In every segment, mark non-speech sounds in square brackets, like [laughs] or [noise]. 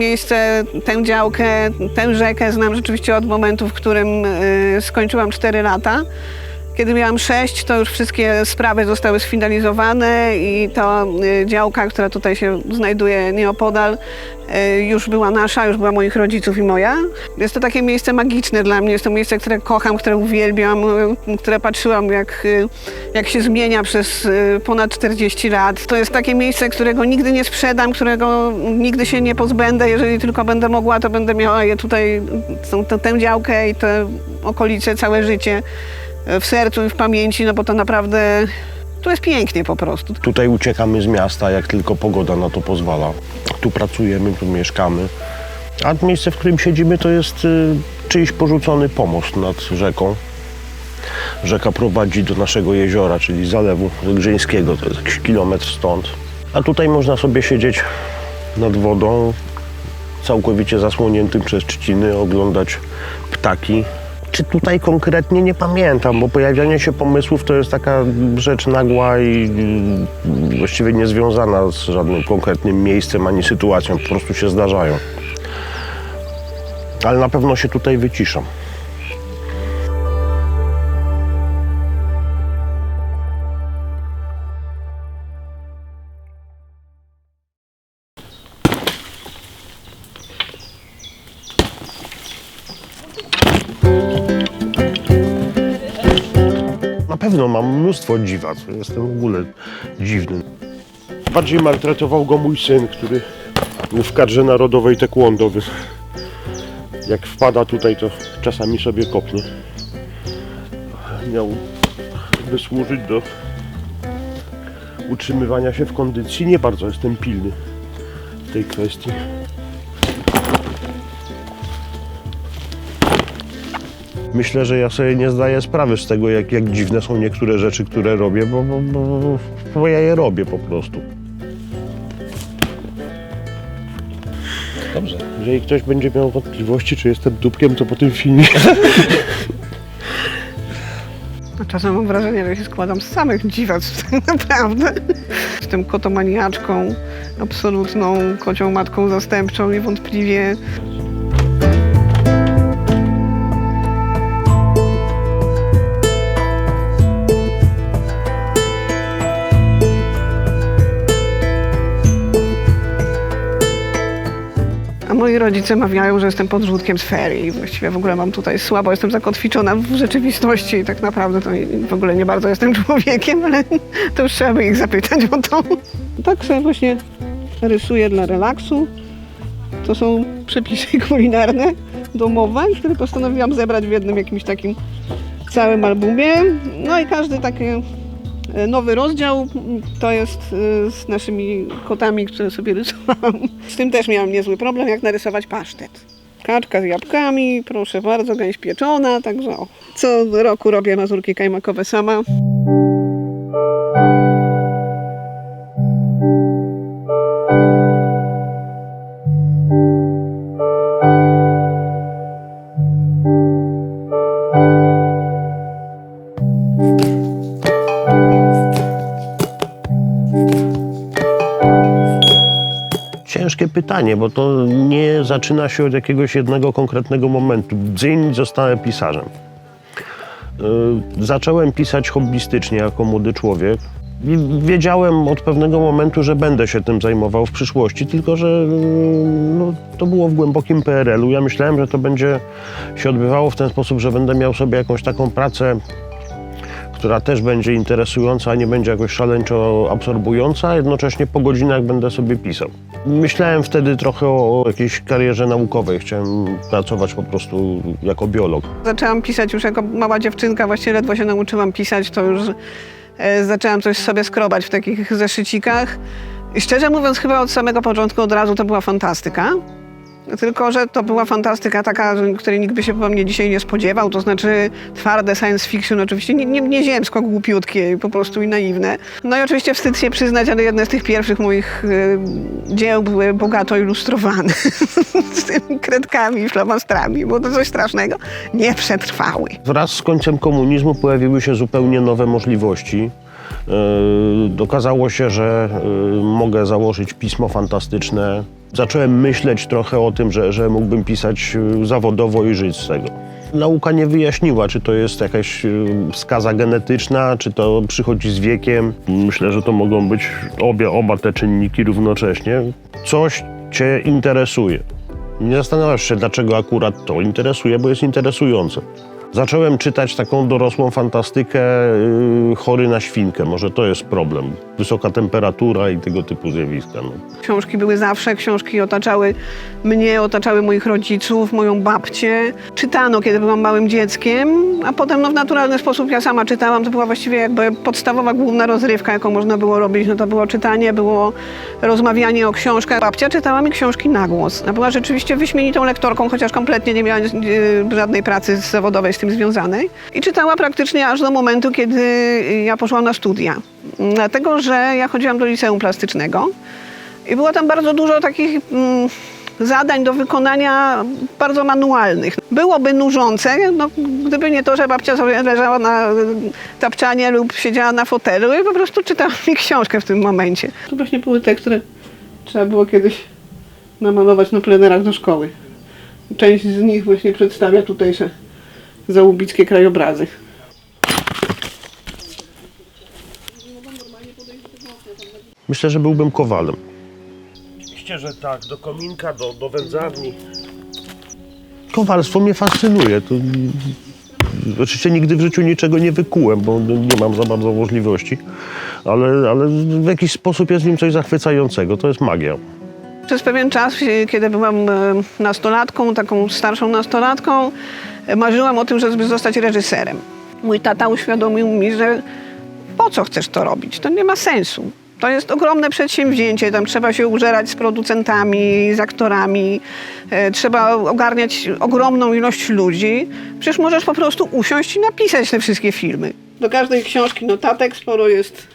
Miejsce, tę działkę, tę rzekę znam rzeczywiście od momentu, w którym y, skończyłam 4 lata. Kiedy miałam 6, to już wszystkie sprawy zostały sfinalizowane i ta y, działka, która tutaj się znajduje nieopodal, y, już była nasza, już była moich rodziców i moja. Jest to takie miejsce magiczne dla mnie, jest to miejsce, które kocham, które uwielbiam, y, które patrzyłam jak, jak się zmienia przez ponad 40 lat. To jest takie miejsce, którego nigdy nie sprzedam, którego nigdy się nie pozbędę. Jeżeli tylko będę mogła, to będę miała je tutaj, tę- tę działkę i te okolice całe życie w sercu i w pamięci, no bo to naprawdę, tu jest pięknie po prostu. Tutaj uciekamy z miasta, jak tylko pogoda na to pozwala. Tu pracujemy, tu mieszkamy. A miejsce, w którym siedzimy, to jest y, czyjś porzucony pomost nad rzeką. Rzeka prowadzi do naszego jeziora, czyli zalewu grzyńskiego, to jest jakiś kilometr stąd. A tutaj można sobie siedzieć nad wodą, całkowicie zasłoniętym przez trzciny, oglądać ptaki. Czy tutaj konkretnie nie pamiętam, bo pojawianie się pomysłów to jest taka rzecz nagła i właściwie niezwiązana z żadnym konkretnym miejscem ani sytuacją, po prostu się zdarzają. Ale na pewno się tutaj wyciszam. Pewno mam mnóstwo dziwa, co jestem w ogóle dziwny. Bardziej maltretował go mój syn, który był w kadrze narodowej taekwondo. Jak wpada tutaj, to czasami sobie kopnie. Miał wysłużyć do utrzymywania się w kondycji. Nie bardzo jestem pilny w tej kwestii. Myślę, że ja sobie nie zdaję sprawy z tego, jak, jak dziwne są niektóre rzeczy, które robię, bo, bo, bo, bo ja je robię po prostu. Dobrze. Jeżeli ktoś będzie miał wątpliwości, czy jestem dupkiem, to po tym filmie. [laughs] A czasem mam wrażenie, że się składam z samych dziwactw tak [laughs] naprawdę. Jestem kotomaniaczką, absolutną kocią matką zastępczą niewątpliwie. Moi rodzice mawiają, że jestem podrzutkiem z ferii. Właściwie w ogóle mam tutaj słabo, jestem zakotwiczona w rzeczywistości i tak naprawdę to w ogóle nie bardzo jestem [laughs] człowiekiem, ale to już trzeba by ich zapytać o to. Tak sobie właśnie rysuję dla relaksu. To są przepisy [laughs] kulinarne, domowe, które postanowiłam zebrać w jednym jakimś takim całym albumie. No i każdy taki e, nowy rozdział to jest e, z naszymi kotami, które sobie rysowałam. Z tym też miałam niezły problem, jak narysować pasztet. Kaczka z jabłkami, proszę bardzo, gęś pieczona, także o. Co roku robię mazurki kajmakowe sama. Pytanie, bo to nie zaczyna się od jakiegoś jednego konkretnego momentu. Dzyń zostałem pisarzem. Y, Zacząłem pisać hobbystycznie jako młody człowiek. Wiedziałem od pewnego momentu, że będę się tym zajmował w przyszłości, tylko że y, no, to było w głębokim PRL-u. Ja myślałem, że to będzie się odbywało w ten sposób, że będę miał sobie jakąś taką pracę która też będzie interesująca, a nie będzie jakoś szaleńczo absorbująca, a jednocześnie po godzinach będę sobie pisał. Myślałem wtedy trochę o jakiejś karierze naukowej. Chciałem pracować po prostu jako biolog. Zaczęłam pisać już jako mała dziewczynka, właściwie ledwo się nauczyłam pisać, to już e, zaczęłam coś sobie skrobać w takich zeszycikach. I szczerze mówiąc, chyba od samego początku od razu to była fantastyka. Tylko, że to była fantastyka taka, której nikt by się po mnie dzisiaj nie spodziewał, to znaczy twarde science fiction, oczywiście nie, nie, nie ziemsko, głupiutkie po prostu i naiwne. No i oczywiście wstyd się przyznać, ale jedne z tych pierwszych moich e, dzieł były bogato ilustrowane [laughs] z tymi kredkami i flamastrami, było to coś strasznego. Nie przetrwały. Wraz z końcem komunizmu pojawiły się zupełnie nowe możliwości. Yy, Okazało się, że yy, mogę założyć pismo fantastyczne. Zacząłem myśleć trochę o tym, że, że mógłbym pisać yy, zawodowo i żyć z tego. Nauka nie wyjaśniła, czy to jest jakaś skaza genetyczna, czy to przychodzi z wiekiem. Myślę, że to mogą być obie, oba te czynniki równocześnie. Coś cię interesuje. Nie zastanawiasz się, dlaczego akurat to interesuje, bo jest interesujące. Zacząłem czytać taką dorosłą fantastykę yy, chory na świnkę. Może to jest problem. Wysoka temperatura i tego typu zjawiska. No. Książki były zawsze, książki otaczały mnie, otaczały moich rodziców, moją babcię. Czytano, kiedy byłam małym dzieckiem, a potem no, w naturalny sposób ja sama czytałam. To była właściwie jakby podstawowa, główna rozrywka, jaką można było robić. No to było czytanie, było rozmawianie o książkach. Babcia czytała mi książki na głos. Była rzeczywiście wyśmienitą lektorką, chociaż kompletnie nie miała e, żadnej pracy zawodowej tym związanej. I czytała praktycznie aż do momentu, kiedy ja poszłam na studia. Dlatego, że ja chodziłam do liceum plastycznego. I było tam bardzo dużo takich mm, zadań do wykonania bardzo manualnych. Byłoby nużące, no, gdyby nie to, że babcia sobie leżała na y, tapczanie lub siedziała na fotelu i po prostu czytała mi książkę w tym momencie. To właśnie były te, które trzeba było kiedyś namalować na plenerach do szkoły. Część z nich właśnie przedstawia tutejsze załubickie krajobrazy. Myślę, że byłbym kowalem. Oczywiście, że tak. Do kominka, do, do wędzarni. Kowalstwo mnie fascynuje. To... Oczywiście nigdy w życiu niczego nie wykułem, bo nie mam za bardzo możliwości, ale, ale w jakiś sposób jest w nim coś zachwycającego. To jest magia. Przez pewien czas, kiedy byłam e, nastolatką, taką starszą nastolatką, e, marzyłam o tym, żeby zostać reżyserem. Mój tata uświadomił mi, że po co chcesz to robić? To nie ma sensu. To jest ogromne przedsięwzięcie, tam trzeba się użerać z producentami, z aktorami, e, trzeba ogarniać ogromną ilość ludzi. Przecież możesz po prostu usiąść i napisać te wszystkie filmy. Do każdej książki notatek sporo jest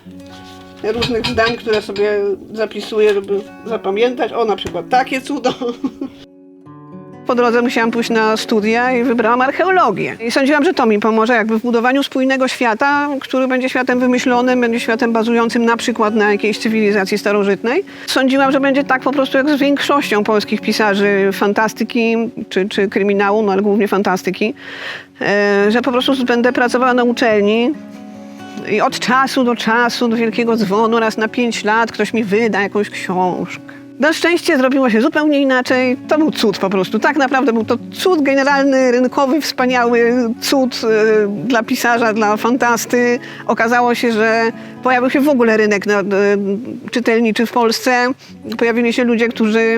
różnych zdań, które sobie zapisuję, żeby zapamiętać. O, na przykład takie cudo. Po drodze musiałam pójść na studia i wybrałam archeologię. I sądziłam, że to mi pomoże jakby w budowaniu spójnego świata, który będzie światem wymyślonym, będzie światem bazującym na przykład na jakiejś cywilizacji starożytnej. Sądziłam, że będzie tak po prostu jak z większością polskich pisarzy fantastyki czy, czy kryminału, no ale głównie fantastyki, e, że po prostu będę pracowała na uczelni, i od czasu do czasu, do wielkiego dzwonu, raz na pięć lat ktoś mi wyda jakąś książkę. Na szczęście zrobiło się zupełnie inaczej. To był cud po prostu. Tak naprawdę był to cud generalny, rynkowy, wspaniały cud y, dla pisarza, dla fantasty. Okazało się, że pojawił się w ogóle rynek na, y, czytelniczy w Polsce. Pojawili się ludzie, którzy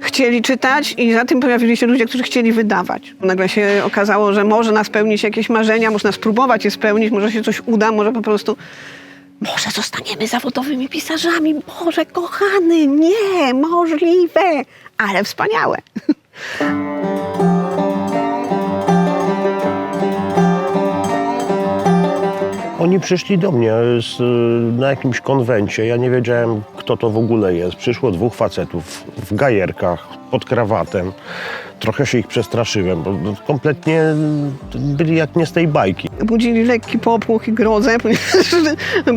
chcieli czytać i za tym pojawili się ludzie, którzy chcieli wydawać. Nagle się okazało, że może nas spełnić jakieś marzenia, można spróbować je spełnić, może się coś uda, może po prostu może zostaniemy zawodowymi pisarzami. Boże, kochany, nie, możliwe, ale wspaniałe. [laughs] Oni przyszli do mnie z, na jakimś konwencie. Ja nie wiedziałem, kto to w ogóle jest. Przyszło dwóch facetów w gajerkach, pod krawatem. Trochę się ich przestraszyłem, bo kompletnie byli jak nie z tej bajki. Budzili lekki popłoch i grozę, [laughs] ponieważ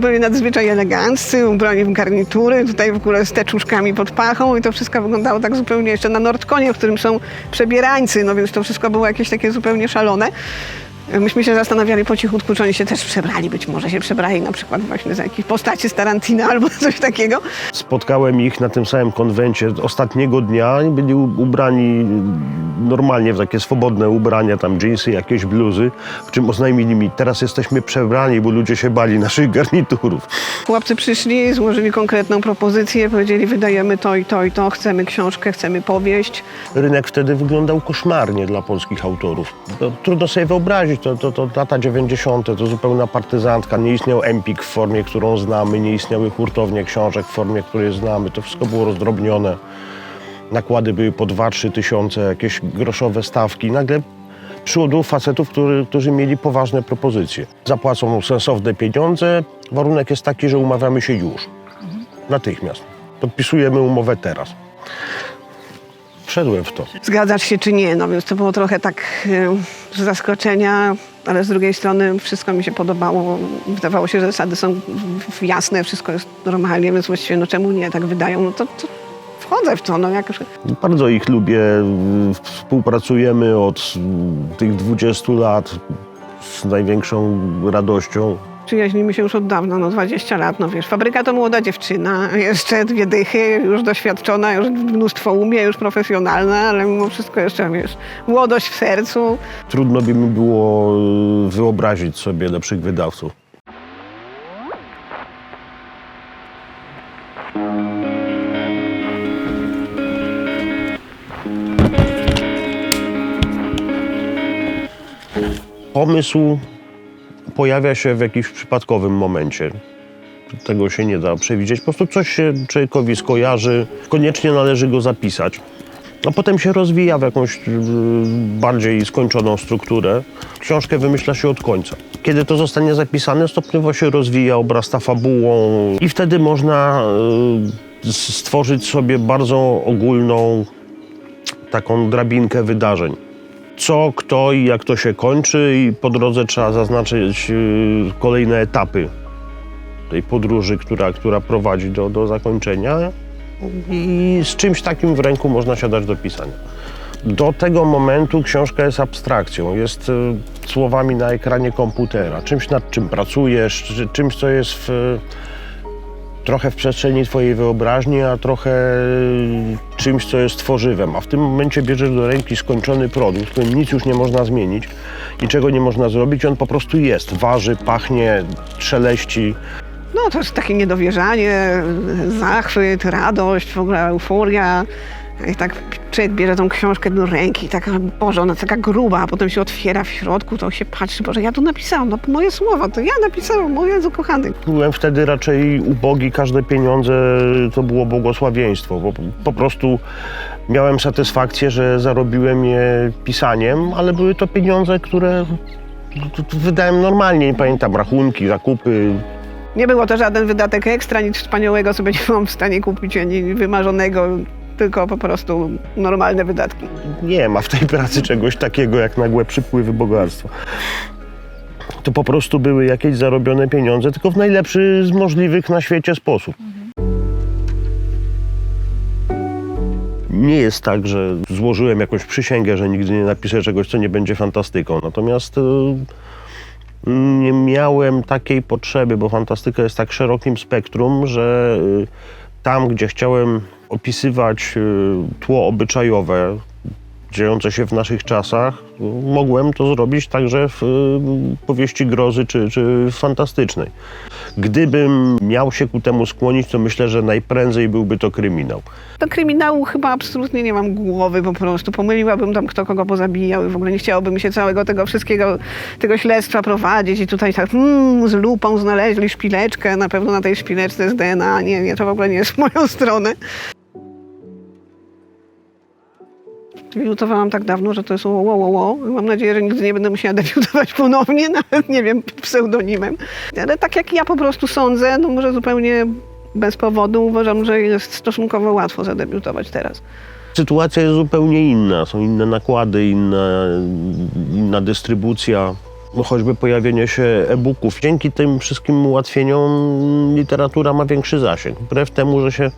byli nadzwyczaj eleganccy, ubrani w garnitury, tutaj w ogóle z teczuszkami pod pachą i to wszystko wyglądało tak zupełnie jeszcze na Nordkonie, w którym są przebierańcy, no więc to wszystko było jakieś takie zupełnie szalone. Myśmy się zastanawiali po cichutku, czy oni się też przebrali, być może się przebrali na przykład właśnie za jakieś postaci z Tarantina albo [laughs] coś takiego. Spotkałem ich na tym samym konwencie ostatniego dnia byli ubrani normalnie w takie swobodne ubrania, tam dżinsy, jakieś bluzy, w czym oznajmili mi, teraz jesteśmy przebrani, bo ludzie się bali naszych [laughs] garniturów. Chłopcy przyszli, złożyli konkretną propozycję, powiedzieli wydajemy to i to i to, chcemy książkę, chcemy powieść. Rynek wtedy wyglądał koszmarnie dla polskich autorów. To trudno sobie wyobrazić, to, to, to lata 90., to zupełna partyzantka. Nie istniał Empik w formie, którą znamy, nie istniały hurtownie książek w formie, której znamy. To wszystko było rozdrobnione. Nakłady były po 2-3 tysiące, jakieś groszowe stawki. Nagle przyszło dwóch facetów, który, którzy mieli poważne propozycje. Zapłacą sensowne pieniądze. Warunek jest taki, że umawiamy się już. Natychmiast. Podpisujemy umowę teraz. Wszedłem w to. Zgadzasz się czy nie? No więc to było trochę tak e, z zaskoczenia ale z drugiej strony wszystko mi się podobało. Wydawało się, że zasady są jasne, wszystko jest normalnie, więc właściwie no czemu nie tak wydają, no to, to wchodzę w to, no jak już Bardzo ich lubię. Współpracujemy od tych 20 lat z największą radością. Przyjaźnimy się już od dawna, no 20 lat, no wiesz, fabryka to młoda dziewczyna, jeszcze dwie dychy, już doświadczona, już mnóstwo umie, już profesjonalna, ale mimo wszystko jeszcze, wiesz, młodość w sercu. Trudno by mi było y, wyobrazić sobie lepszych wydawców. Pomysł pojawia się w jakimś przypadkowym momencie. Tego się nie da przewidzieć. Po prostu coś się człowiekowi skojarzy, koniecznie należy go zapisać. A potem się rozwija w jakąś y, bardziej skończoną strukturę. Książkę wymyśla się od końca. Kiedy to zostanie zapisane, stopniowo się rozwija, obrasta fabułą i wtedy można y, stworzyć sobie bardzo ogólną taką drabinkę wydarzeń. Co, kto i jak to się kończy i po drodze trzeba zaznaczyć y, kolejne etapy tej podróży, która, która prowadzi do, do zakończenia i z czymś takim w ręku można siadać do pisania. Do tego momentu książka jest abstrakcją, jest y, słowami na ekranie komputera, czymś nad czym pracujesz, czy- czymś, co jest w, trochę w przestrzeni twojej wyobraźni, a trochę y, czymś, co jest tworzywem. A w tym momencie bierzesz do ręki skończony produkt, którym nic już nie można zmienić, niczego nie można zrobić, on po prostu jest, waży, pachnie, szeleści. No to jest takie niedowierzanie, zachwyt, radość, w ogóle euforia. I tak człowiek bierze tą książkę do ręki, taka, Boże, ona taka gruba, a potem się otwiera w środku, to się patrzy, Boże, ja tu napisałam, no moje słowa, to ja napisałam, o Jezu kochany. Byłem wtedy raczej ubogi, każde pieniądze to było błogosławieństwo, bo po prostu miałem satysfakcję, że zarobiłem je pisaniem, ale były to pieniądze, które wydałem normalnie, nie pamiętam, rachunki, zakupy. Nie było to żaden wydatek ekstra, nic wspaniałego sobie nie byłam w stanie kupić, ani wymarzonego, tylko po prostu normalne wydatki. Nie ma w tej pracy czegoś takiego jak nagłe przypływy bogactwa. To po prostu były jakieś zarobione pieniądze, tylko w najlepszy z możliwych na świecie sposób. Nie jest tak, że złożyłem jakąś przysięgę, że nigdy nie napiszę czegoś, co nie będzie fantastyką. Natomiast y, nie miałem takiej potrzeby, bo fantastyka jest tak szerokim spektrum, że y, tam, gdzie chciałem opisywać y, tło obyczajowe, dziejące się w naszych czasach, mogłem to zrobić także w y, powieści grozy czy, czy fantastycznej. Gdybym miał się ku temu skłonić, to myślę, że najprędzej byłby to kryminał. Do kryminału chyba absolutnie nie mam głowy po prostu. Pomyliłabym tam kto kogo pozabijał i w ogóle nie chciałoby się całego tego wszystkiego, tego śledztwa prowadzić i tutaj tak mm, z lupą znaleźli szpileczkę, na pewno na tej szpileczce jest DNA. Nie, nie, to w ogóle nie jest w moją stronę. Debiutowałam tak dawno, że to jest wo, wo, wo, wo. Mam nadzieję, że nigdy nie będę musiała debiutować ponownie, [laughs] nawet nie wiem, pseudonimem. Ale tak jak ja po prostu sądzę, no może zupełnie bez powodu uważam, że jest stosunkowo łatwo zadebiutować teraz. Sytuacja jest zupełnie inna. Są inne nakłady, inna, inna dystrybucja. Choćby pojawienie się e-booków. Dzięki tym wszystkim ułatwieniom literatura ma większy zasięg. Wbrew temu, że się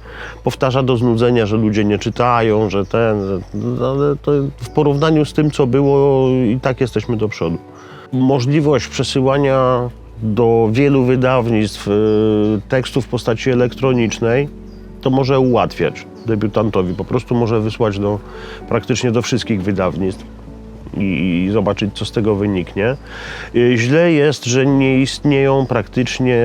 powtarza do znudzenia, że ludzie nie czytają, że ten, że, ale to w porównaniu z tym, co było, i tak jesteśmy do przodu. Możliwość przesyłania do wielu wydawnictw y, tekstów w postaci elektronicznej to może ułatwiać debiutantowi. Po prostu może wysłać do, praktycznie do wszystkich wydawnictw i, zobaczyć, co z tego wyniknie. Y, Źle jest, że nie istnieją praktycznie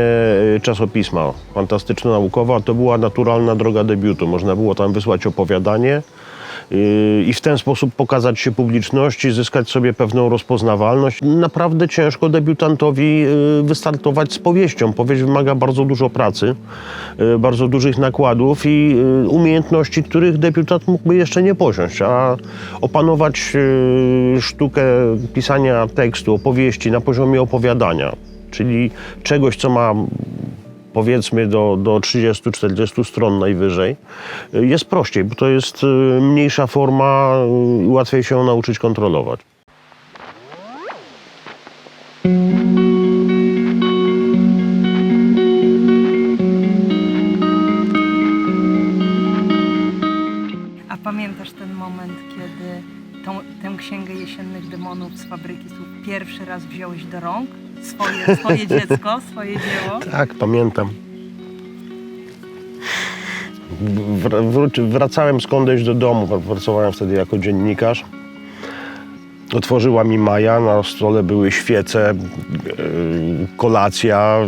y, czasopisma fantastyczno-naukowe, a to była naturalna droga debiutu. Można było tam wysłać opowiadanie, i w ten sposób pokazać się publiczności, zyskać sobie pewną rozpoznawalność. Naprawdę ciężko debiutantowi y, wystartować z powieścią. Powieść wymaga bardzo dużo pracy, y, bardzo dużych nakładów i umiejętności, których debiutant mógłby jeszcze nie posiąść, a opanować sztukę pisania tekstu, opowieści na poziomie opowiadania, czyli czegoś, co ma powiedzmy do, do 30-40 stron najwyżej, jest prościej, bo to jest y, mniejsza forma i łatwiej się ją nauczyć kontrolować. A pamiętasz ten moment, kiedy tą, księgę jesiennych demonów z fabryki pierwszy raz wziąłeś do rąk? Swoje, swoje dziecko, swoje dzieło? Tak, pamiętam. Wr- wracałem skądś do domu, pracowałem wtedy jako dziennikarz. Otworzyła mi Maja, na stole były świece, yy, kolacja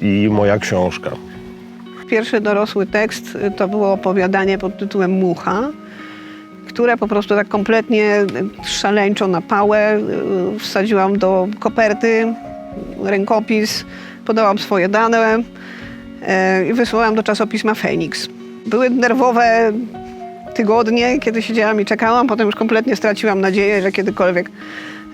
i moja książka. Pierwszy dorosły tekst y, to było opowiadanie pod tytułem Mucha, które po prostu tak kompletnie szaleńczo na pałę y, wsadziłam do koperty, rękopis, podałam swoje dane y, i wysłałam do czasopisma Feniks. Były nerwowe tygodnie, kiedy siedziałam i czekałam, potem już kompletnie straciłam nadzieję, że kiedykolwiek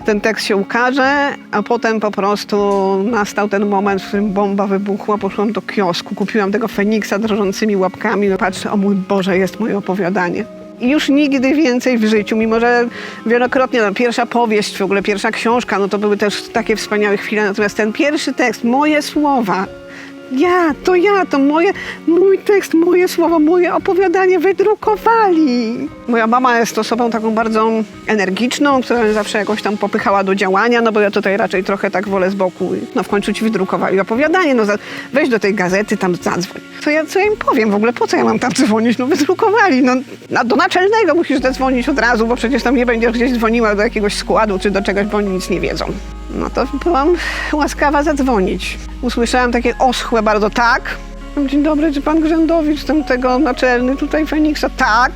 ten tekst się ukaże, a potem po prostu nastał ten moment, w którym bomba wybuchła, poszłam do kiosku, kupiłam tego Feniksa drżącymi łapkami, patrzę, o mój Boże, jest moje opowiadanie. Już nigdy więcej w życiu, mimo że wielokrotnie, no, pierwsza powieść, w ogóle pierwsza książka, no to były też takie wspaniałe chwile, natomiast ten pierwszy tekst, moje słowa, ja, to ja, to moje, mój tekst, moje słowa, moje opowiadanie wydrukowali. Moja mama jest osobą taką bardzo energiczną, która mnie zawsze jakoś tam popychała do działania, no bo ja tutaj raczej trochę tak wolę z boku. No w końcu ci wydrukowali opowiadanie, no za, weź do tej gazety, tam zadzwoń. Co ja, co ja im powiem w ogóle, po co ja mam tam dzwonić? No wydrukowali, no na, do naczelnego musisz zadzwonić od razu, bo przecież tam nie będziesz gdzieś dzwoniła do jakiegoś składu czy do czegoś, bo oni nic nie wiedzą. No to byłam łaskawa zadzwonić. Usłyszałam takie oschłe bardzo tak. Dzień dobry, czy pan Grzędowicz, ten tego naczelny tutaj Feniksa? Tak.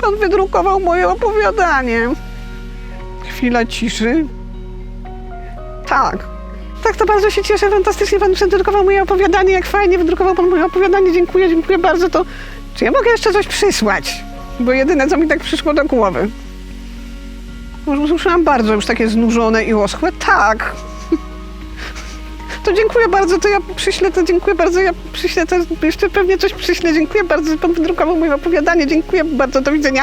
Pan wydrukował moje opowiadanie. Chwila ciszy. Tak. Tak, to bardzo się cieszę, fantastycznie pan wydrukował moje opowiadanie, jak fajnie wydrukował pan moje opowiadanie, dziękuję, dziękuję bardzo, to czy ja mogę jeszcze coś przysłać? Bo jedyne, co mi tak przyszło do głowy. Usłyszałam bardzo już takie znużone i oschłe. Tak. To dziękuję bardzo, to ja przyślę, to dziękuję bardzo, ja przyślę, to jeszcze pewnie coś przyślę. Dziękuję bardzo, pan wydrukował moje opowiadanie. Dziękuję bardzo, do widzenia.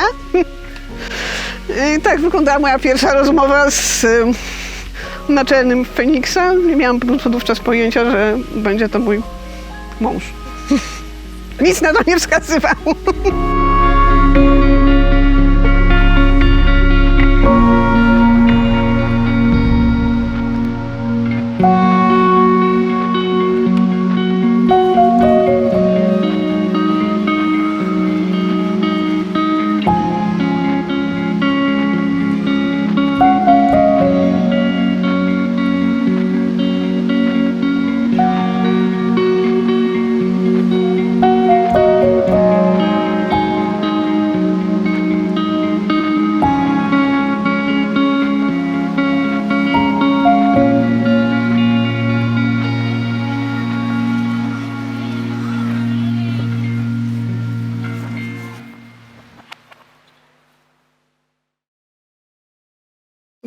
I tak wyglądała moja pierwsza rozmowa z y, naczelnym Feniksa. Nie miałam po prostu wówczas pojęcia, że będzie to mój mąż. Nic na to nie wskazywało.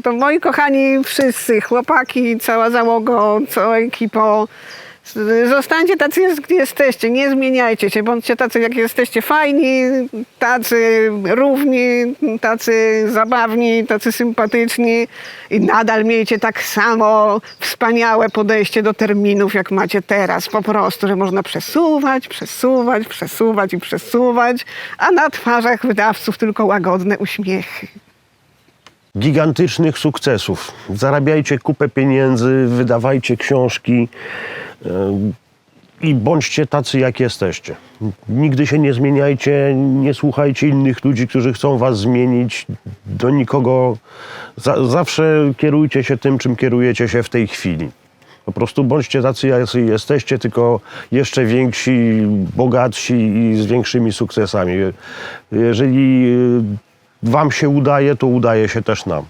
To moi kochani wszyscy, chłopaki, cała załoga, cała ekipa, zostańcie tacy, jak jesteście, nie zmieniajcie się, bądźcie tacy, jak jesteście, fajni, tacy równi, tacy zabawni, tacy sympatyczni i nadal miejcie tak samo wspaniałe podejście do terminów, jak macie teraz, po prostu, że można przesuwać, przesuwać, przesuwać i przesuwać, a na twarzach wydawców tylko łagodne uśmiechy. Gigantycznych sukcesów. Zarabiajcie kupę pieniędzy, wydawajcie książki yy, i bądźcie tacy, jak jesteście. Nigdy się nie zmieniajcie, nie słuchajcie innych ludzi, którzy chcą was zmienić. Do nikogo. Za, zawsze kierujcie się tym, czym kierujecie się w tej chwili. Po prostu bądźcie tacy, jacy jesteście, tylko jeszcze więksi, bogatsi i z większymi sukcesami. Jeżeli yy, Wam się udaje, to udaje się też nam.